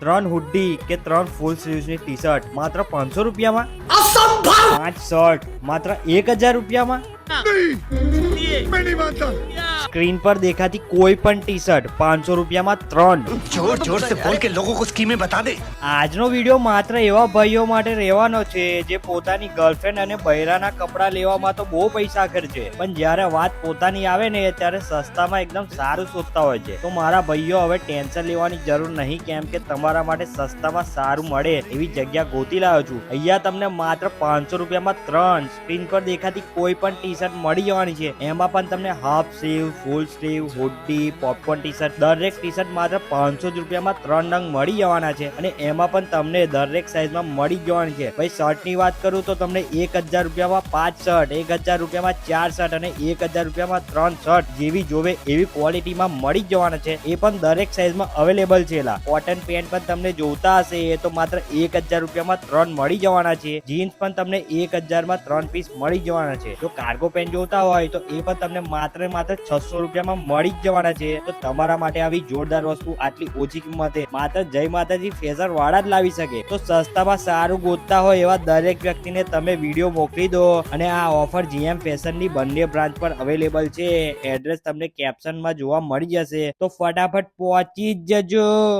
ત્રણ હુડી કે ત્રણ ફૂલ સ્લીવ્સની ટી શર્ટ માત્ર પાંચસો રૂપિયામાં? પાંચ શર્ટ માત્ર એક હજાર રૂપિયામાં? સ્ક્રીન પર દેખાતી કોઈ પણ ટી શર્ટ પાંચસો રૂપિયામાં ત્રણ. જોર જોર સે બોલ કે લોકો કો સ્કીમે બતા દે. આજનો વિડિયો માત્ર એવા ભાઈઓ માટે રહેવાનો છે જે પોતાની ગર્લફ્રેન્ડ અને બૈરાના કપડાં લેવામાં તો બહુ પૈસા ખર્ચે. પણ જ્યારે વાત પોતાની આવે ને ત્યારે સસ્તામાં એકદમ સારું શોધતા હોય છે. તો મારા ભાઈઓ હવે ટેન્શન લેવાની જરૂર નહીં કેમ કે તમારા માટે સસ્તામાં સારું મળે એવી જગ્યા ગોતી લાવ્યો છું. અહીંયા તમને માત્ર પાંચસો રૂપિયામાં ત્રણ. સ્ક્રીન પર દેખાતી કોઈ પણ ટી શર્ટ મળી જવાની છે. એમાં પણ તમને half sleeve full sleeve hoodie popcorn T shirt દરેક ટી શર્ટ માત્ર પાંચસો જ રૂપિયામાં ત્રણ રંગ મળી જવાના છે અને એમાં પણ તમને દરેક સાઈઝમાં મળી જવાની છે. ભાઈ શર્ટની વાત કરું તો તમને એક હજાર રૂપિયામાં પાંચ શર્ટ, એક હજાર રૂપિયામાં ચાર શર્ટ અને એક હજાર રૂપિયામાં ત્રણ શર્ટ જેવી જોવે એવી ક્વોલિટીમાં મળી જવાના છે. એ પણ દરેક સાઈઝમાં અવેલેબલ છે કોટન પેન્ટ પણ તમને જોતા હશે, એ તો માત્ર એક હજાર રૂપિયામાં ત્રણ મળી જવાના છે. જીન્સ પણ તમને એક હજારમાં ત્રણ પીસ મળી જવાના છે. જો કાર્ગો પેન્ટ જોતા હોય તો એ પણ તમને માત્ર માત્ર છસો રૂપિયામાં મળી જ જવાના છે. તો તમારા માટે આવી જોરદાર વસ્તુ આટલી ઓછી કિંમતે માત્ર જય માતાજી ફેશન વાળા જ લાવી શકે. તો સસ્તામાં સારું ગોતતા હોય એવા દરેક વ્યક્તિને તમે વીડિયો મોકલી દો અને આ ઓફર જીએમ ફેશનની બંને બ્રાન્ચ પર અવેલેબલ છે. એડ્રેસ તમને કેપ્શનમાં જોવા મળી જશે. તો ફટાફટ પહોંચી જજો.